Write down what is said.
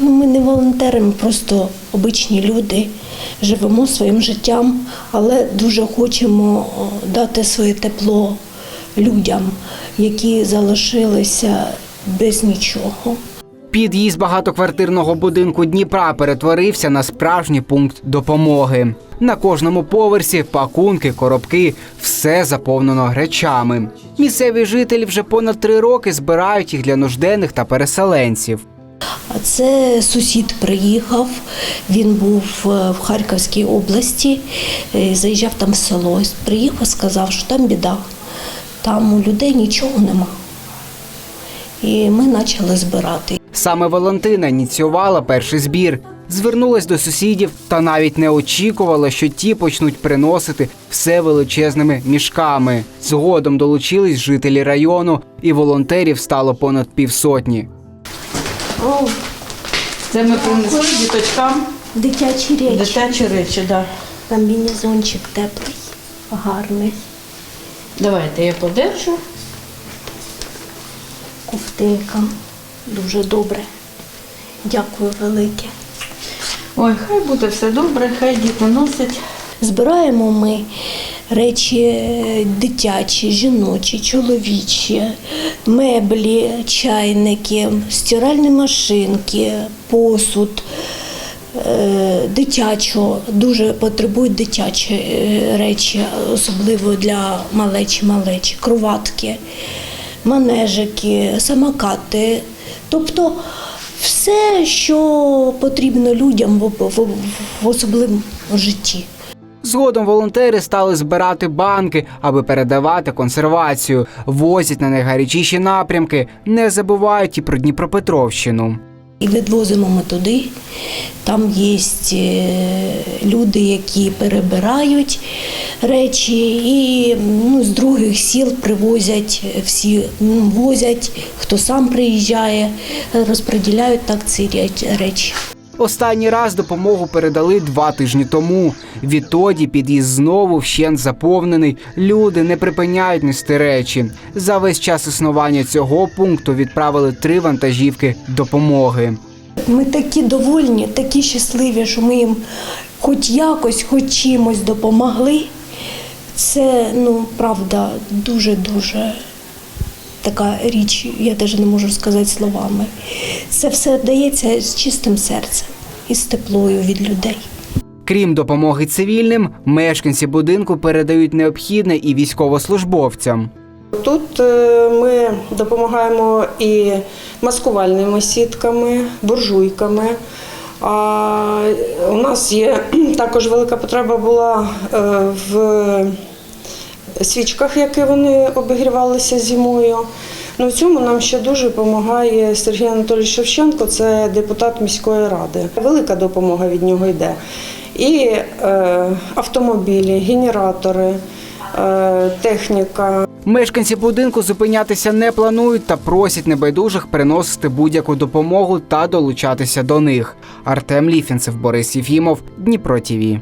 Ну, Ми не волонтери, ми просто обичні люди, живемо своїм життям, але дуже хочемо дати своє тепло людям, які залишилися без нічого. Під'їзд багатоквартирного будинку Дніпра перетворився на справжній пункт допомоги. На кожному поверсі пакунки, коробки, все заповнено речами. Місцеві жителі вже понад три роки збирають їх для нужденних та переселенців. А це сусід приїхав, він був е, в Харківській області, е, заїжджав там в село. Приїхав, сказав, що там біда, там у людей нічого нема. І ми почали збирати. Саме Валентина ініціювала перший збір. Звернулась до сусідів та навіть не очікувала, що ті почнуть приносити все величезними мішками. Згодом долучились жителі району, і волонтерів стало понад півсотні. О, Це ми принесли діточкам дитячі речі. дитячі речі. Да. Комбінезончик теплий, гарний, Давайте я подержу. ковтинка. Дуже добре. Дякую велике. Ой, хай буде все добре, хай діти носять. Збираємо ми речі дитячі, жіночі, чоловічі, меблі, чайники, стиральні машинки, посуд. е, Дитячо, дуже потребують дитячі е, речі, особливо для малечі, малечі, кроватки, манежики, самокати. Тобто все, що потрібно людям в особливому житті. Згодом волонтери стали збирати банки, аби передавати консервацію, возять на найгарячіші напрямки, не забувають і про Дніпропетровщину. І відвозимо ми туди. Там є люди, які перебирають речі, і ну, з других сіл привозять всі, возять, хто сам приїжджає, розподіляють так ці реч- речі. Останній раз допомогу передали два тижні тому. Відтоді під'їзд знову вщент заповнений. Люди не припиняють нести речі. За весь час існування цього пункту відправили три вантажівки допомоги. Ми такі довольні, такі щасливі, що ми їм хоч якось, хоч чимось допомогли. Це, ну, правда, дуже-дуже така річ, я навіть не можу сказати словами. Це все дається з чистим серцем і з теплою від людей. Крім допомоги цивільним, мешканці будинку передають необхідне і військовослужбовцям. Тут е, ми допомагаємо і маскувальними сітками, буржуйками. А у нас є також велика потреба була е, в свічках, які вони обігрівалися зимою. Ну, в цьому нам ще дуже допомагає Сергій Анатолійович Шевченко, це депутат міської ради. Велика допомога від нього йде. І е, автомобілі, генератори, е, техніка. Мешканці будинку зупинятися не планують та просять небайдужих приносити будь-яку допомогу та долучатися до них. Артем Ліфінцев, Борис Єфімов, Дніпро ТІВІ.